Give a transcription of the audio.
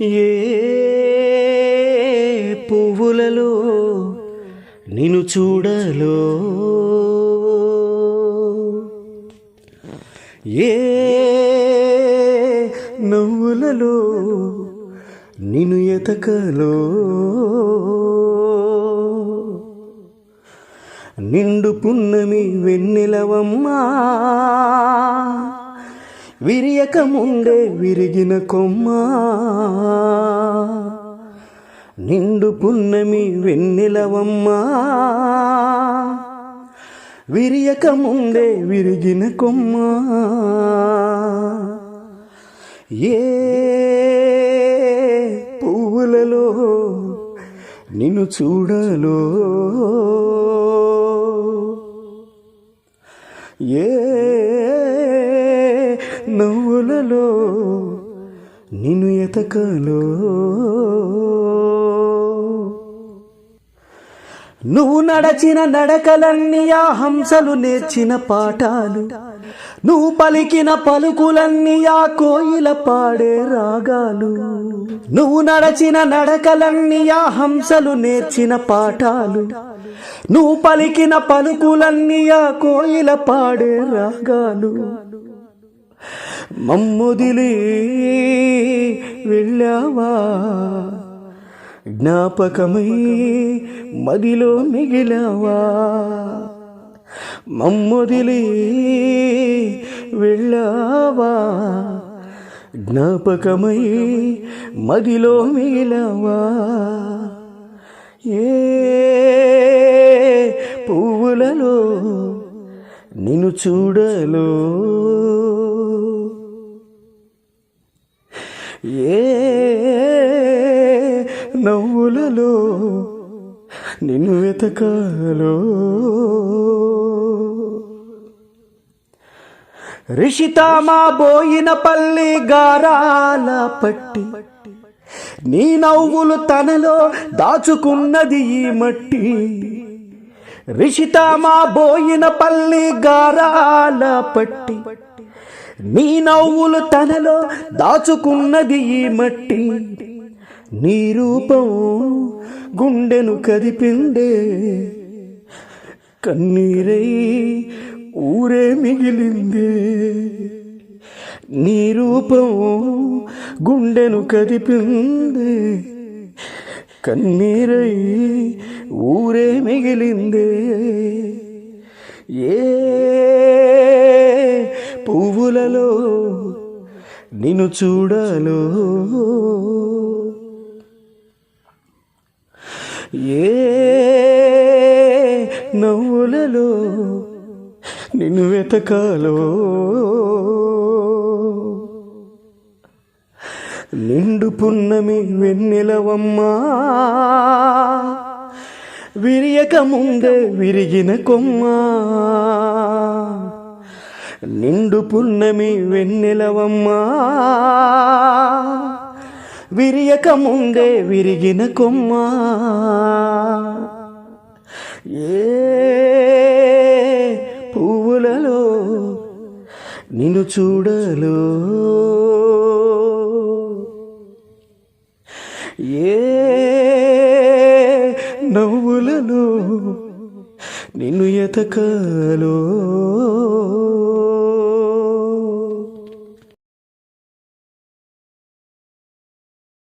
ఏ పువ్వులలో నిన్ను చూడలో? ఏ నవ్వులలో నిన్ను ఎతకలో? నిండు పున్నమి వెన్నెలవమ్మా. విరియక ముందే విరిగిన కొమ్మ. నిండు పున్నమి వెన్నెలవమ్మా. విరియక ముందే విరిగిన కొమ్మ. ఏ పువ్వులలో నిన్ను చూడలో. ఏ నవ్వులలో నిన్ను ఎతకలో? నువ్వు నడచిన నడకలన్నీ ఆ హంసలు నేర్చిన పాఠాలు. నువ్వు పలికిన పలుకులన్నీ ఆ కోయిల పాడే రాగాలు. నువ్వు నడచిన నడకలన్నీ ఆ హంసలు నేర్చిన పాఠాలు. నువ్వు పలికిన పలుకులన్నీ ఆ కోయిల పాడే రాగాలు. మమ్ముదిలి వెళ్ళావా? జ్ఞాపకమై మదిలో మిగిలావా? మమ్ముదిలి వెళ్ళావా? జ్ఞాపకమై మదిలో మిగిలావా? ఏ పువ్వులలో నిన్ను చూడలో. ఏ నవ్వులలో నిన్ను వెతకాలో. రిషితామా బోయిన పల్లి గారాల పట్టి నీ నవ్వులు తనలో దాచుకున్నది ఈ మట్టి. రిషితమా బోయిన పల్లి గారాల పట్టి. నీ నవ్వులు తనలో దాచుకున్నది ఈ మట్టి. నీ రూపం గుండెను కదిపిండే కన్నీరై ఊరే మిగిలిందే. నీ రూపం గుండెను కదిపిందే. కన్నీరై ఊరే మిగిలిందే ఏ పువ్వులలో నిన్ను చూడాలో ఏ నవ్వులలో నిన్ను వెతకాలో నిండు పున్నమి వెన్నెలవమ్మా. విరియక ముందే విరిగిన కొమ్మ. నిండు పున్నమి వెన్నెలవమ్మా. విరియక ముందే విరిగిన కొమ్మ. ఏ పువ్వులలో నిన్ను చూడలో. ఏ నవ్వులలో నిన్ను ఎతకాలో